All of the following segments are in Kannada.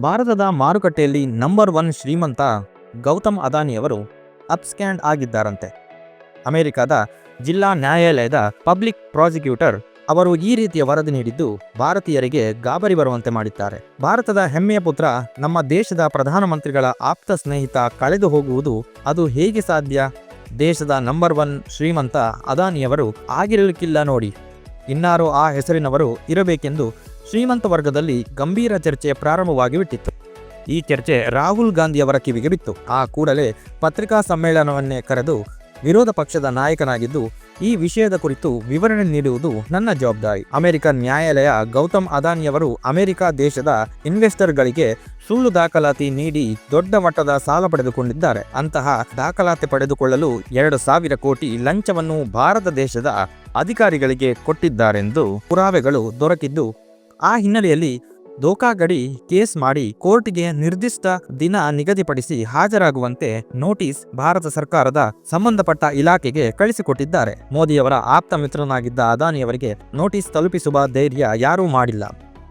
ಭಾರತದ ಮಾರುಕಟ್ಟೆಯಲ್ಲಿ ನಂಬರ್ ಒನ್ ಶ್ರೀಮಂತ ಗೌತಮ್ ಅದಾನಿಯವರು ಅಪ್ಸ್ಕ್ಯಾಂಡ್ ಆಗಿದ್ದಾರಂತೆ. ಅಮೆರಿಕದ ಜಿಲ್ಲಾ ನ್ಯಾಯಾಲಯದ ಪಬ್ಲಿಕ್ ಪ್ರಾಸಿಕ್ಯೂಟರ್ ಅವರು ಈ ರೀತಿಯ ವರದಿ ನೀಡಿದ್ದು ಭಾರತೀಯರಿಗೆ ಗಾಬರಿ ಬರುವಂತೆ ಮಾಡಿದ್ದಾರೆ. ಭಾರತದ ಹೆಮ್ಮೆಯ ಪುತ್ರ ನಮ್ಮ ದೇಶದ ಪ್ರಧಾನಮಂತ್ರಿಗಳ ಆಪ್ತ ಸ್ನೇಹಿತ ಕಳೆದು ಹೋಗುವುದು ಅದು ಹೇಗೆ ಸಾಧ್ಯ? ದೇಶದ ನಂಬರ್ ಒನ್ ಶ್ರೀಮಂತ ಅದಾನಿಯವರು ಆಗಿರಲಿಕ್ಕಿಲ್ಲ ನೋಡಿ. ಇನ್ನಾರು ಆ ಹೆಸರಿನವರು ಇರಬೇಕೆಂದು ಶ್ರೀಮಂತ ವರ್ಗದಲ್ಲಿ ಗಂಭೀರ ಚರ್ಚೆ ಪ್ರಾರಂಭವಾಗಿ ಬಿಟ್ಟಿತ್ತು ಈ ಚರ್ಚೆ ರಾಹುಲ್ ಗಾಂಧಿಯವರ ಕಿವಿಗೆ ಬಿತ್ತು. ಆ ಕೂಡಲೇ ಪತ್ರಿಕಾ ಸಮ್ಮೇಳನವನ್ನೇ ಕರೆದು ವಿರೋಧ ಪಕ್ಷದ ನಾಯಕನಾಗಿದ್ದು, ಈ ವಿಷಯದ ಕುರಿತು ವಿವರಣೆ ನೀಡುವುದು ನನ್ನ ಜವಾಬ್ದಾರಿ. ಅಮೆರಿಕ ನ್ಯಾಯಾಲಯ ಗೌತಮ್ ಅದಾನಿಯವರು ಅಮೆರಿಕ ದೇಶದ ಇನ್ವೆಸ್ಟರ್ಗಳಿಗೆ ಸುಳ್ಳು ದಾಖಲಾತಿ ನೀಡಿ ದೊಡ್ಡ ಮಟ್ಟದ ಸಾಲ ಪಡೆದುಕೊಂಡಿದ್ದಾರೆ. ಅಂತಹ ದಾಖಲಾತಿ ಪಡೆದುಕೊಳ್ಳಲು ಎರಡು ಸಾವಿರ ಕೋಟಿ ಲಂಚವನ್ನು ಭಾರತ ದೇಶದ ಅಧಿಕಾರಿಗಳಿಗೆ ಕೊಟ್ಟಿದ್ದಾರೆಂದು ಪುರಾವೆಗಳು ದೊರಕಿದ್ದು ಆ ಹಿನ್ನೆಲೆಯಲ್ಲಿ ದೋಖಾಗಡಿ ಕೇಸ್ ಮಾಡಿ ಕೋರ್ಟ್ಗೆ ನಿರ್ದಿಷ್ಟ ದಿನ ನಿಗದಿಪಡಿಸಿ ಹಾಜರಾಗುವಂತೆ ನೋಟಿಸ್ ಭಾರತ ಸರ್ಕಾರದ ಸಂಬಂಧಪಟ್ಟ ಇಲಾಖೆಗೆ ಕಳಿಸಿಕೊಟ್ಟಿದ್ದಾರೆ. ಮೋದಿಯವರ ಆಪ್ತ ಮಿತ್ರನಾಗಿದ್ದ ಅದಾನಿಯವರಿಗೆ ನೋಟಿಸ್ ತಲುಪಿಸುವ ಧೈರ್ಯ ಯಾರೂ ಮಾಡಿಲ್ಲ.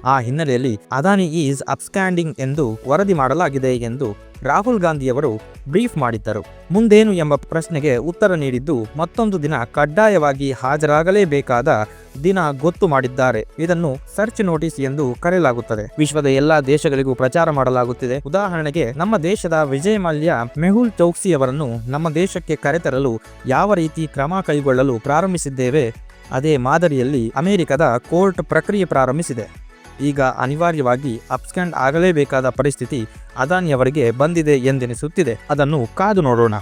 ಆ ಹಿನ್ನೆಲೆಯಲ್ಲಿ ಅದಾನಿ ಈಸ್ ಅಪ್ಸ್ಕ್ಯಾಂಡಿಂಗ್ ಎಂದು ವರದಿ ಮಾಡಲಾಗಿದೆ ಎಂದು ರಾಹುಲ್ ಗಾಂಧಿಯವರು ಬ್ರೀಫ್ ಮಾಡಿದ್ದರು. ಮುಂದೇನು ಎಂಬ ಪ್ರಶ್ನೆಗೆ ಉತ್ತರ ನೀಡಿದ್ದು ಮತ್ತೊಂದು ದಿನ ಕಡ್ಡಾಯವಾಗಿ ಹಾಜರಾಗಲೇಬೇಕಾದ ದಿನ ಗೊತ್ತು ಮಾಡಿದ್ದಾರೆ. ಇದನ್ನು ಸರ್ಚ್ ನೋಟಿಸ್ ಎಂದು ಕರೆಯಲಾಗುತ್ತದೆ. ವಿಶ್ವದ ಎಲ್ಲಾ ದೇಶಗಳಿಗೂ ಪ್ರಚಾರ ಮಾಡಲಾಗುತ್ತಿದೆ. ಉದಾಹರಣೆಗೆ, ನಮ್ಮ ದೇಶದ ವಿಜಯ್ ಮಲ್ಯ ಮೆಹುಲ್ ಚೌಕ್ಸಿ ಅವರನ್ನು ನಮ್ಮ ದೇಶಕ್ಕೆ ಕರೆತರಲು ಯಾವ ರೀತಿ ಕ್ರಮ ಕೈಗೊಳ್ಳಲು ಪ್ರಾರಂಭಿಸಿದ್ದೇವೆ, ಅದೇ ಮಾದರಿಯಲ್ಲಿ ಅಮೆರಿಕದ ಕೋರ್ಟ್ ಪ್ರಕ್ರಿಯೆ ಪ್ರಾರಂಭಿಸಿದೆ. ಈಗ ಅನಿವಾರ್ಯವಾಗಿ ಅಪ್ಸ್ಕ್ಯಾಂಡ್ ಆಗಲೇಬೇಕಾದ ಪರಿಸ್ಥಿತಿ ಅದಾನಿಯವರಿಗೆ ಬಂದಿದೆ ಎಂದೆನಿಸುತ್ತಿದೆ. ಅದನ್ನು ಕಾದು ನೋಡೋಣ.